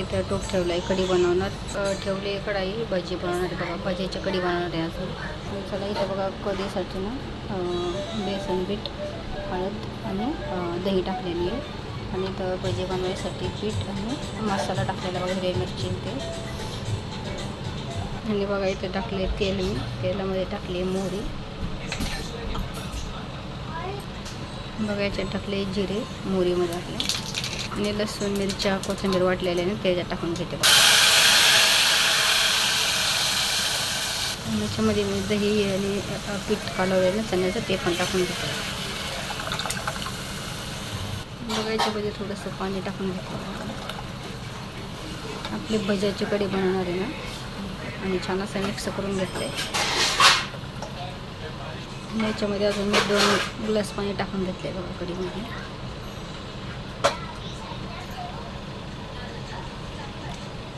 इथं टोप ठेवलं आहे कढी बनवणार. ठेवली आहे कढाई भजी बनवणार बघा. भजीची कढी बनवणार आहे असं. चला इथं बघा कढीसाठी ना बेसन पीठ हळद आणि दही टाकलेली आहे. आणि इथं भजी बनवायसाठी पीठ आणि मसाला टाकलेला बघा हिरवी मिरची ते. आणि बघा इथं टाकले तेल मी. तेलामध्ये टाकले मोहरी. बघा याच्यात टाकले जिरे मोहरीमध्ये टाकले. आणि लसूण मिरच्या कोथिंबीर वाटलेल्या ना त्याच्यात टाकून घेते. आणि याच्यामध्ये मी दही आणि पीठ कालवलेलं ना चण्याचं ते पण टाकून घेते. बघा याच्यामध्ये थोडंसं पाणी टाकून घेतलं आपली भज्याची कढी बनवणार आहे ना आणि छान असं मिक्स करून घेतलं आहे याच्यामध्ये अजून मी दोन ग्लास पाणी टाकून घेतलं आहे बघा कढीमध्ये.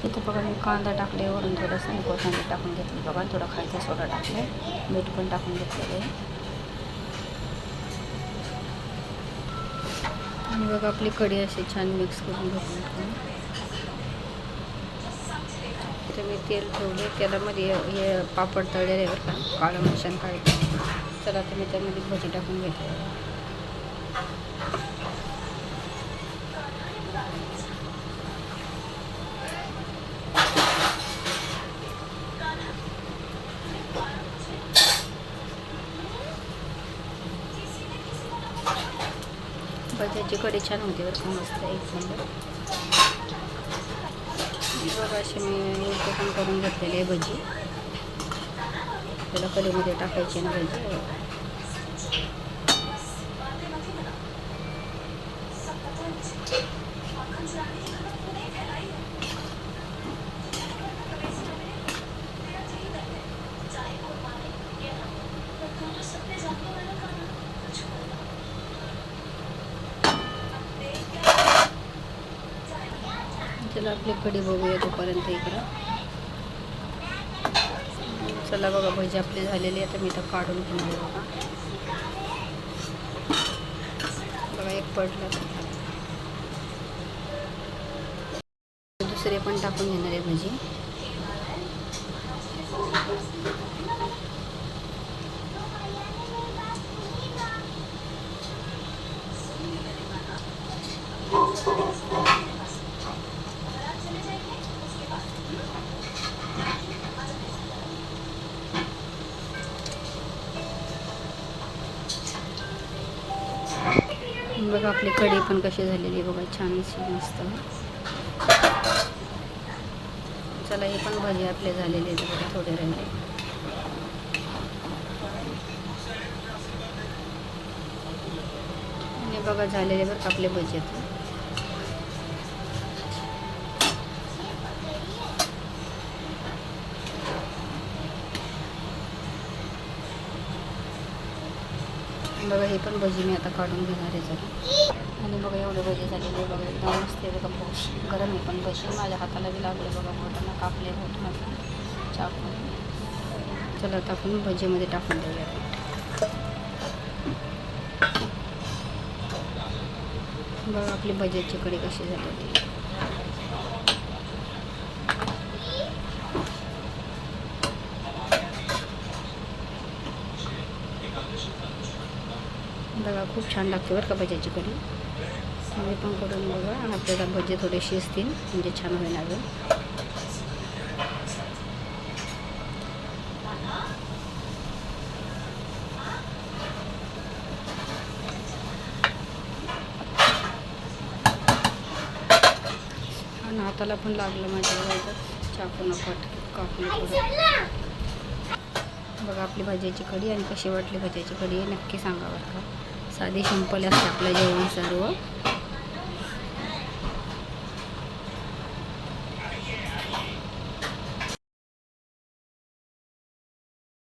इथं बघा मी कांदा टाकले वरून थोडंसं आणि कोथिंबीर टाकून घेतली बघा थोडा खायचा सोडा टाकले मीठ पण टाकून घेतलेलं आहे. आणि बघा आपली कढी अशी छान मिक्स करून घेतली तिथं मी तेल ठेवले तेलामध्ये हे पापड तळलेले बरं का काळं मशान काढले चला तर मी त्यामध्ये भजी टाकून पण त्याची कढी छान होती बरं का मस्त एक नंबर. बघा अशी मी पण करून घेतलेली आहे भजी. त्याला कढीमध्ये टाकायची ना भजी. चला आपली कढी बघूया तोपर्यंत इकडं. चला बघा भजी आपली झालेली आहे. तर मी तर काढून घेणार बघा. बघा एक पडलं. दुसरे पण टाकून घेणार आहे भजी. बघा आपली कढी पण कशी झालेली आहे बघा छान अशी मस्त. चला हे पण भजी आपले झालेले आहेत बघा थोडे राहिले आणि बघा झालेले बघा आपले भजी आहेत बघा हे पण भजी मी आता काढून घेणार आहे जरा. आणि बघा एवढे भजी झालेले आहे बघा एकदम मस्त आहे बघा पाऊस गरम आहे पण भजी. माझ्या हाताला बी लागले बघा बोटाला कापले बोट माझं चाकू चला आता आपण भजीमध्ये टाकून देऊया. बघा आपली भज्याची कडी कशी झालेली बघा खूप छान लागते बरं का भज्याची कढी. तुम्ही पण करून बघा आणि आपल्याला भजे थोडे शिजतील म्हणजे छान होईल अजून. आणि हाताला पण लागलं माझ्या बघा चाकून कट कापून बघा आपली भाज्याची कढी आणि कशी वाटली भाज्याची कढी नक्की सांगा बरं का. साधे सिंपल असते आपलं जेवण सर्व.